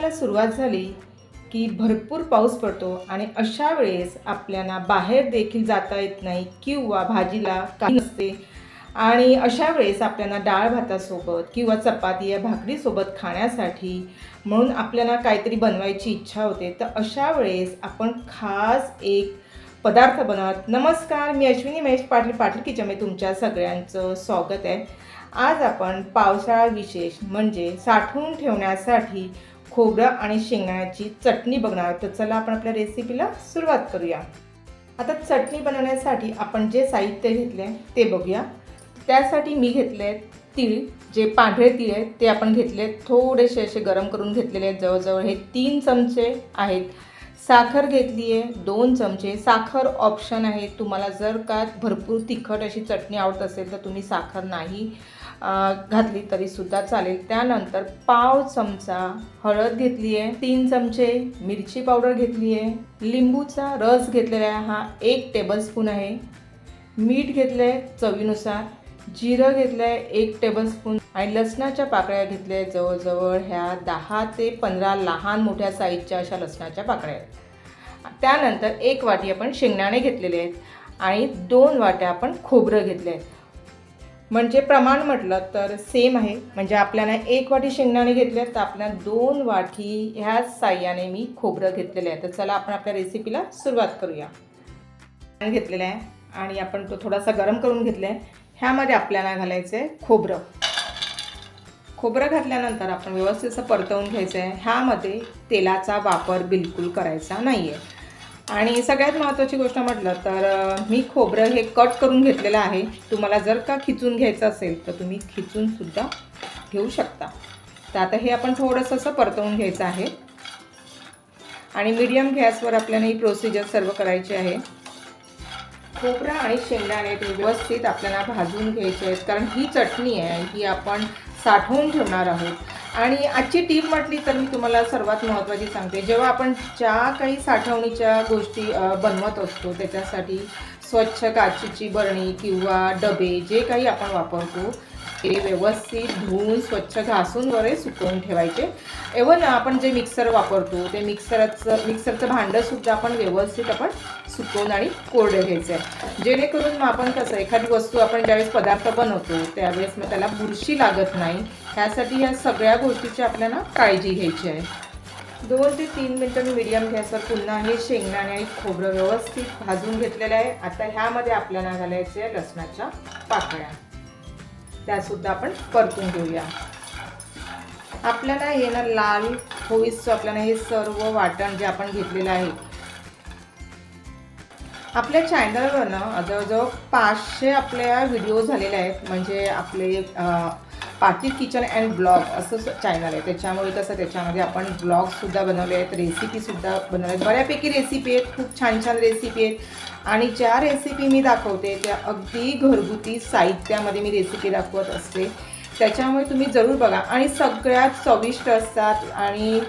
पावसाळ्याला सुरुवात झाली की भरपूर पाऊस पडतो आणि अशा वेळेस आपल्याला बाहेर देखील जाता येत नाही किंवा भाजीला काही नसते. आणि अशा वेळेस आपल्याला डाळ भातासोबत किंवा चपाती या भाकरीसोबत खाण्यासाठी म्हणून आपल्याला काहीतरी बनवायची इच्छा होते. तर अशा वेळेस आपण खास एक पदार्थ बनवत. नमस्कार मी अश्विनी महेश पाटील पाटील किचनमध्ये तुमच्या सगळ्यांचं स्वागत आहे. आज आपण पावसाळा विशेष म्हणजे साठवून ठेवण्यासाठी खोबरं आणि शेंगण्याची चटणी बघणार आहोत. तर चला आपण आपल्या रेसिपीला सुरुवात करूया. आता चटणी बनवण्यासाठी आपण जे साहित्य घेतले ते बघूया. त्यासाठी मी घेतले तीळ. जे पांढरे तीळ आहेत ते आपण घेतले थोडेसे असे गरम करून घेतलेले आहेत. जवळजवळ हे तीन चमचे आहेत. साखर घेतली आहे दोन चमचे. साखर ऑप्शन आहे. तुम्हाला जर का भरपूर तिखट अशी चटणी आवडत असेल तर तुम्ही साखर नाही घातली घातली तरीसुद्धा चालेल. त्यानंतर पाव चमचा हळद घेतली आहे तीन चमचे मिरची पावडर घेतली आहे लिंबूचा रस घेतलेला आहे हा एक टेबलस्पून आहे मीठ घेतलं आहे चवीनुसार जिरं घेतलं आहे एक टेबलस्पून आणि लसणाच्या पाकळ्या घेतल्या आहेत जवळजवळ ह्या दहा ते पंधरा लहान मोठ्या साईजच्या अशा लसणाच्या पाकळ्या आहेत. त्यानंतर एक वाटी आपण शेंगदाणे घेतलेले आहेत आणि दोन वाट्या आपण खोबरं घेतले आहेत म्हणजे प्रमाण म्हटलं तर सेम आहे. म्हणजे आपल्याला एक वाटी शेंगदाणे घेतले तर आपल्याला दोन वाटी ह्या साह्याने मी खोबरं घेतलेलं आहे. तर चला आपण आपल्या रेसिपीला सुरुवात करूया. घेतलेलं आहे आणि आपण तो थोडासा गरम करून घेतला आहे ह्यामध्ये आपल्याला घालायचं आहे खोबरं. खोबरं घातल्यानंतर आपण व्यवस्थित असं परतवून घ्यायचं आहे ह्यामध्ये तेलाचा वापर बिलकुल करायचा नाही आहे आणि सगळ्यात महत्त्वाची गोष्ट म्हटलं तर मी खोबरं हे कट करून घेतलेलं आहे. तुम्हाला जर का खिचून घ्यायचं असेल तर तुम्ही खिचूनसुद्धा घेऊ शकता. तर आता हे आपण थोडंसं असं परतवून घ्यायचं आहे. आणि मीडियम गॅसवर आपल्याला ही प्रोसिजर सर्व करायची आहे. खोबरा आणि शेंगदाणे व्यवस्थित आपल्याला भाजून घ्यायचे आहेत. कारण ही चटणी आहे ही आपण साठवून ठेवणार आहोत. आणि आजची टीप म्हटली तर मी तुम्हाला सर्वात महत्त्वाची सांगते. जेव्हा आपण ज्या काही साठवणीच्या गोष्टी बनवत असतो त्याच्यासाठी स्वच्छ काचेची बरणी किंवा डबे जे काही आपण वापरतो ते व्यवस्थित धुवून स्वच्छ घासून वगैरे सुकवून ठेवायचे. एवन आपण जे मिक्सर वापरतो ते मिक्सरचं मिक्सरचं भांडंसुद्धा आपण व्यवस्थित आपण सुकवून आणि कोरडं घ्यायचं आहे जेणेकरून मग आपण कसं एखादी वस्तू आपण ज्यावेळेस पदार्थ बनवतो त्यावेळेस मग त्याला बुरशी लागत नाही. ह्यासाठी या सगळ्या गोष्टीची आपल्याला काळजी घ्यायची आहे. दोन ते तीन मिनटं मी मिडियम गॅसवर पुन्हा हे शेंगदाणे आणि खोबरं व्यवस्थित भाजून घेतलेलं आहे. आता ह्यामध्ये आपल्याला घालायचं आहे लसणाच्या पाकळ्या. त्यासुद्धा आपण परतून घेऊया. आपल्याला हे ना लाल होईस आपल्याला हे सर्व वाटण जे आपण घेतलेलं आहे. आपल्या चॅनलवर ना जवळजवळ पाचशे आपल्या व्हिडिओ झालेले आहेत. म्हणजे आपले अं, पाटील किचन अँड ब्लॉग असं चॅनल आहे. त्याच्यामुळे कसं त्याच्यामध्ये आपण ब्लॉगसुद्धा बनवले आहेत रेसिपीसुद्धा बनवले आहेत. बऱ्यापैकी रेसिपी आहेत खूप छान छान रेसिपी आहेत. आणि ज्या रेसिपी मी दाखवते त्या अगदी घरगुती साहित्यामध्ये मी रेसिपी दाखवत असते. त्याच्यामुळे तुम्ही जरूर बघा. आणि सगळ्यात चविष्ट असतात आणि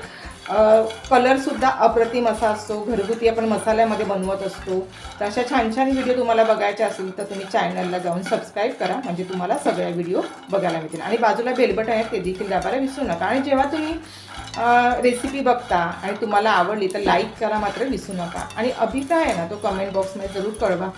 कलरसुद्धा अप्रतिम असा असतो. घरगुती आपण मसाल्यामध्ये बनवत असतो. तर अशा छान छान व्हिडिओ तुम्हाला बघायचे असेल तर तुम्ही चॅनलला जाऊन सबस्क्राईब करा. म्हणजे तुम्हाला सगळ्या व्हिडिओ बघायला मिळतील. आणि बाजूला बेलबटन आहे ते देखील दाबायला विसरू नका. आणि जेव्हा तुम्ही रेसिपी बघता आणि तुम्हाला आवडली तर लाईक करा मात्र विसरू नका. आणि अभिप्राय आहे ना तो कमेंट बॉक्समध्ये जरूर कळवा.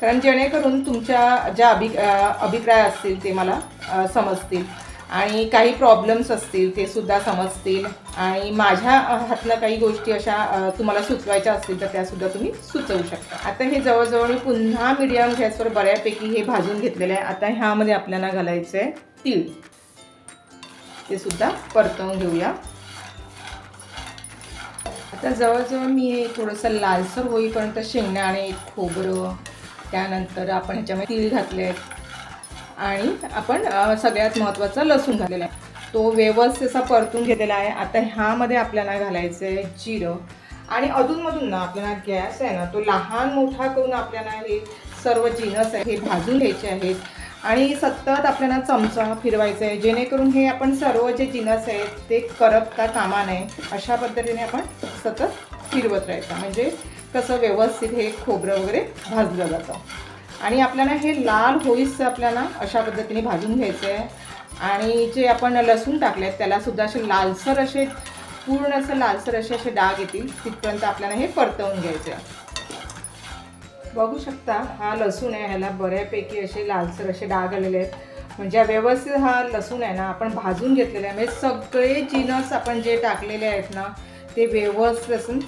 कारण जेणेकरून तुमच्या ज्या अभि अभिप्राय असतील ते मला समजतील. आणि काही प्रॉब्लेम्स असतील ते सुद्धा समजतील. आणि माझ्या अ, हातनं काही गोष्टी अशा तुम्हाला सुचवायच्या असतील तर त्यासुद्धा तुम्ही सुचवू शकता. आता हे जवळजवळ मी पुन्हा मीडियम गॅसवर बऱ्यापैकी हे भाजून घेतलेलं आहे. आता ह्यामध्ये आपल्याला घालायचं आहे तीळ. ते सुद्धा परतवून घेऊया. आता जवळजवळ मी हे थोडंसं लालसर होईपर्यंत शेंगदाणे खोबरं त्यानंतर आपण ह्याच्यामध्ये तीळ घातले आहेत आणि आपण सगळ्यात महत्त्वाचा लसूण घातलेला आहे. तो व्यवस्थित असा परतून घेतलेला आहे. आता ह्यामध्ये आपल्याला घालायचं आहे जिरं. आणि अधूनमधून ना आपल्याला गॅस आहे ना तो लहान मोठा करून आपल्याला हे सर्व जिनस आहे हे भाजून घ्यायचे आहेत. आणि सतत आपल्याला चमचा फिरवायचा आहे. जेणेकरून हे आपण सर्व जे जिनस आहेत ते करपता कामा नये. अशा पद्धतीने आपण सतत फिरवत राहायचं. म्हणजे कसं व्यवस्थित हे खोबरं वगैरे भाजलं जातं. आणि आपल्याला हे लाल होईस आपल्याला अशा पद्धतीने भाजून घ्यायचं आहे आणि जे आपण लसूण टाकले आहेत त्यालासुद्धा असे लालसर असे पूर्ण असं लालसर असे असे डाग येतील तिथपर्यंत आपल्याला हे परतवून घ्यायचं आहे बघू शकता हा लसूण आहे ह्याला बऱ्यापैकी असे लालसर असे डाग आलेले आहेत. म्हणजे व्यवस्थित हा लसूण आहे ना आपण भाजून घेतलेला आहे. म्हणजे सगळे जिनस आपण जे टाकलेले आहेत ना ते व्यवस्थित असून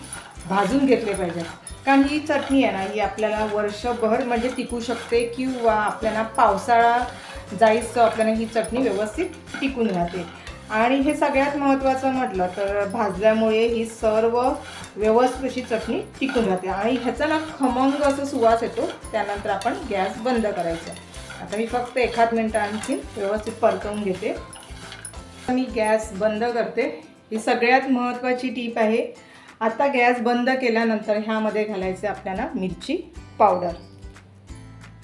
भाजून घेतले पाहिजेत. कारण ही चटणी आहे ना ही आपल्याला वर्षभर म्हणजे टिकू शकते किंवा आपल्याला पावसाळा जाईस आपल्याला ही चटणी व्यवस्थित टिकून राहते. आणि हे सगळ्यात महत्त्वाचं म्हटलं तर भाजल्यामुळे ही सर्व व्यवस्थित अशी चटणी टिकून राहते. आणि ह्याचा ना खमंग असं सुवास येतो त्यानंतर आपण गॅस बंद करायचा. आता मी फक्त एखाद मिनटं आणखी व्यवस्थित परतवून घेते. मी गॅस बंद करते. ही सगळ्यात महत्त्वाची टीप आहे. आता गॅस बंद केल्यानंतर ह्यामध्ये घालायचं आपल्याला मिरची पावडर.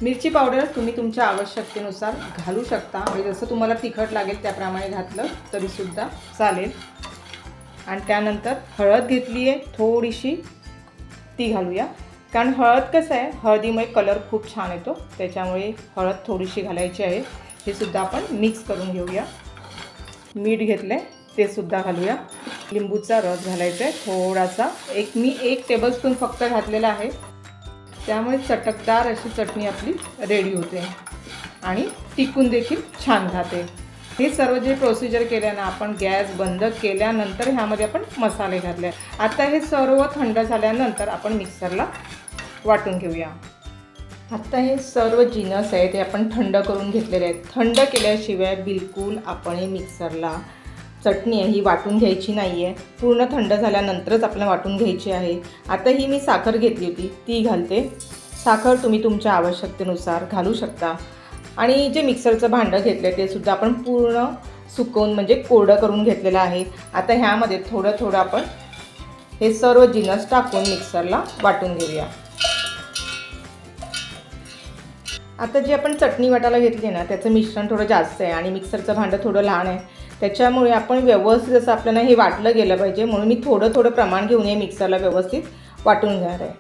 मिरची पावडर तुम्ही तुमच्या आवश्यकतेनुसार घालू शकता. म्हणजे जसं तुम्हाला तिखट लागेल त्याप्रमाणे घातलं तरीसुद्धा चालेल. आणि त्यानंतर हळद घेतली आहे थोडीशी ती घालूया. कारण हळद कसं आहे हळदीमुळे कलर खूप छान येतो. त्याच्यामुळे हळद थोडीशी घालायची आहे. हे सुद्धा आपण मिक्स करून घेऊया. मीठ घेतलं आहे ते सुद्धा घालूया. लिंबूचा रस घालायचा आहे थोडासा. एक मी एक टेबलस्पून फक्त घातलेला आहे. त्यामुळे चटकदार अशी चटणी आपली रेडी होते. आणि टिकून देखील छान राहते. हे सर्व जे प्रोसिजर केलं ना आपण गॅस बंद केल्यानंतर ह्यामध्ये आपण मसाले घातले. आता हे सर्व थंड झाल्यानंतर आपण मिक्सरला वाटून घेऊया. आत्ता हे सर्व जिनस आहे ते आपण थंड करून घेतलेले आहेत. थंड केल्याशिवाय बिलकुल आपण हे मिक्सरला चटणी आहे ही वाटून घ्यायची नाही आहे पूर्ण थंड झाल्यानंतरच आपल्याला वाटून घ्यायची आहे. आता ही मी साखर घेतली होती ती घालते. साखर तुम्ही तुमच्या आवश्यकतेनुसार घालू शकता. आणि जे मिक्सरचं भांडं घेतलं ते सुद्धा आपण पूर्ण सुकवून म्हणजे कोरडं करून घेतलेलं आहे. आता ह्यामध्ये थोडं थोडं आपण हे सर्व जिनस टाकून मिक्सरला वाटून घेऊया. आता जी आपण चटणी वाटायला घेतली आहे ना त्याचं मिश्रण थोडं जास्त आहे आणि मिक्सरचं भांडं थोडं लहान आहे. त्याच्यामुळे आपण व्यवस्थित असं आपल्याला हे वाटलं गेलं पाहिजे म्हणून मी थोडं थोडं प्रमाण घेऊन हे मिक्सरला व्यवस्थित वाटून घेणार आहे.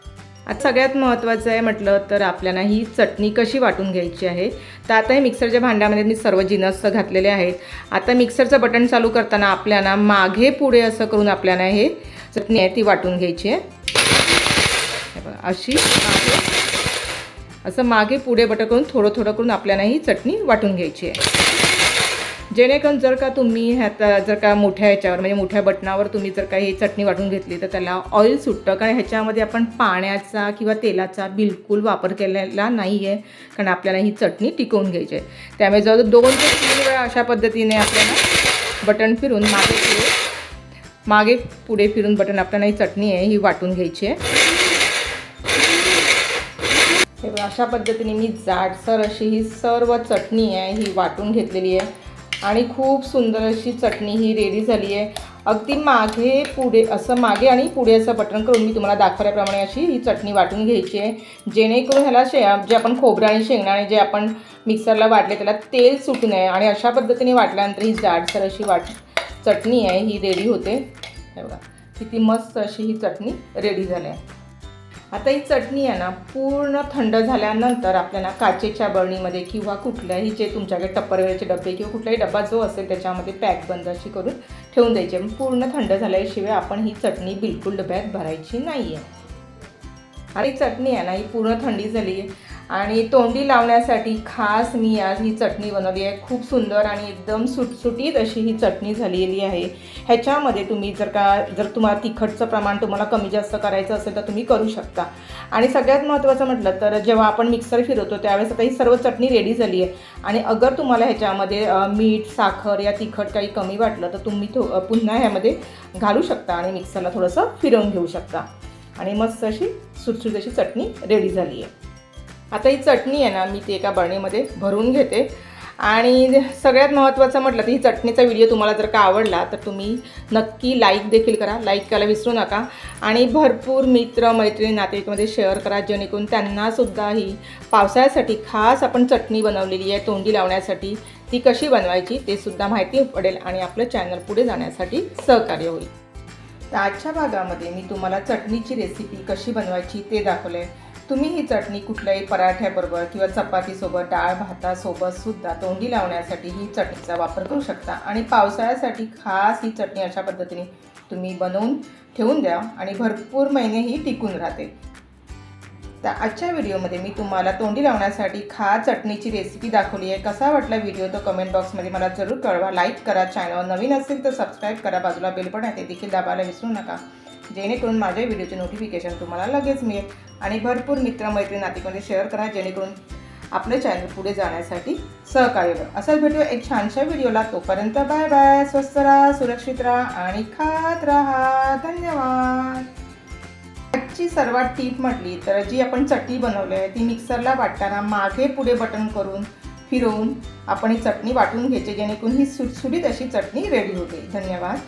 आता सगळ्यात महत्त्वाचं आहे म्हटलं तर आपल्याला ही चटणी कशी वाटून घ्यायची आहे. तर आता हे मिक्सरच्या भांड्यामध्ये मी सर्व जिनस घातलेले आहेत. आता मिक्सरचं बटन चालू करताना आपल्याला मागे पुढे असं करून आपल्याला हे चटणी आहे ती वाटून घ्यायची आहे. बघा अशी असं मागे पुढे बटन करून थोडं थोडं करून आपल्याला ही चटणी वाटून घ्यायची आहे. जेणेकरून जर का तुम्ही ह्याचा जर का मोठ्या ह्याच्यावर म्हणजे मोठ्या बटनावर तुम्ही जर का ही चटणी वाटून घेतली तर त्याला ऑइल सुटतं. कारण ह्याच्यामध्ये आपण पाण्याचा किंवा तेलाचा बिलकुल वापर केलेला नाही आहे कारण आपल्याला ही चटणी टिकवून घ्यायची आहे. त्यामुळे जवळ दोन ते तीन वेळा अशा पद्धतीने आपल्याला बटन फिरून मागे पुढे मागे पुढे फिरून बटन आपल्याला ही चटणी आहे ही वाटून घ्यायची आहे. अशा पद्धतीने मी जाडसर अशी ही सर्व चटणी आहे ही वाटून घेतलेली आहे. आणि खूप सुंदर अशी चटणी ही रेडी झाली आहे. अगदी मागे पुढे असं मागे आणि पुढे असं बटन करून मी तुम्हाला दाखवल्याप्रमाणे अशी ही चटणी वाटून घ्यायची आहे. जेणेकरून ह्याला शे जे आपण खोबरं आणि शेंगदाणे जे आपण मिक्सरला वाटले त्याला तेल सुटू नये. आणि अशा पद्धतीने वाटल्यानंतर ही जाडसर अशी वाट चटणी आहे ही रेडी होते. हे बघा किती मस्त अशी ही चटणी रेडी झाली आहे. आता ही चटणी आहे ना पूर्ण थंड झाल्यानंतर आपल्याला काचेच्या बरणीमध्ये किंवा कुठल्याही जे तुमच्याकडे टप्परवेळचे डबे किंवा कुठलाही डबा जो असेल त्याच्यामध्ये पॅक बंद अशी करून ठेवून द्यायची पूर्ण थंड झाल्याशिवाय आपण ही चटणी बिलकुल डब्यात भरायची नाही आहे आणि चटणी आहे ना ही पूर्ण थंडी झाली आहे आणि तोंडी लावण्यासाठी खास मी आज ही चटणी बनवली आहे. खूप सुंदर आणि एकदम सुटसुटीत अशी ही चटणी झालेली आहे. ह्याच्यामध्ये तुम्ही जर का जर तुम्हाला तिखटचं प्रमाण तुम्हाला कमी जास्त करायचं असेल तर तुम्ही करू शकता. आणि सगळ्यात महत्त्वाचं म्हटलं तर जेव्हा आपण मिक्सर फिरवतो त्यावेळेस आता ही सर्व चटणी रेडी झाली आहे. आणि अगर तुम्हाला ह्याच्यामध्ये मीठ साखर या तिखट काही कमी वाटलं तर तुम्ही थो पुन्हा ह्यामध्ये घालू शकता आणि मिक्सरला थोडंसं फिरवून घेऊ शकता. आणि मस्त अशी सुटसुट अशी चटणी रेडी झाली आहे. आता ही चटणी आहे ना मी ती एका बरणीमध्ये भरून घेते. आणि सगळ्यात महत्त्वाचं म्हटलं तर ही चटणीचा व्हिडिओ तुम्हाला जर का आवडला तर तुम्ही नक्की लाईक देखील करा. लाईक करायला विसरू नका. आणि भरपूर मित्र मैत्रिणी नातेवाईकमध्ये शेअर करा जेणेकरून त्यांनासुद्धा ही पावसाळ्यासाठी खास आपण चटणी बनवलेली आहे तोंडी लावण्यासाठी ती कशी बनवायची ते सुद्धा माहिती पडेल आणि आपलं चॅनल पुढे जाण्यासाठी सहकार्य होईल. तर आजच्या भागामध्ये मी तुम्हाला चटणीची रेसिपी कशी बनवायची ते दाखवलं आहे तुम्ही ही चटणी कुठल्याही पराठ्याबरोबर किंवा चपातीसोबत डाळ भातासोबत सुद्धा तोंडी लावण्यासाठी ही चटणीचा वापर करू शकता. आणि पावसाळ्यासाठी खास ही चटणी अशा पद्धतीने तुम्ही बनवून ठेवून द्या आणि भरपूर महिने ही टिकून राहते. तर आजच्या व्हिडिओमध्ये मी तुम्हाला तोंडी लावण्यासाठी खा चटणीची रेसिपी दाखवली आहे. कसा वाटला व्हिडिओ तो कमेंट बॉक्समध्ये मला जरूर कळवा. लाईक करा चॅनल नवीन असेल तर सबस्क्राईब करा. बाजूला बेल पण आहे ते देखील दाबायला विसरू नका. जेणेकरून माझ्या व्हिडिओचे नोटिफिकेशन तुम्हाला लगेच मिळेल. आणि भरपूर मित्रमैत्रीण नातेमध्ये शेअर करा जेणेकरून आपले चॅनल पुढे जाण्यासाठी सहकार्य करा. असंच भेटू एक छानशा व्हिडिओला. तोपर्यंत बाय बाय स्वस्त राहा सुरक्षित राहा आणि खात राहा. धन्यवाद. आजची सर्वात टीप म्हटली तर जी आपण चटणी बनवली आहे ती मिक्सरला वाटताना मागे पुढे बटन करून फिरवून आपण ही चटणी वाटून घ्यायची जेणेकरून ही सुटसुटीत अशी चटणी रेडी होते. धन्यवाद.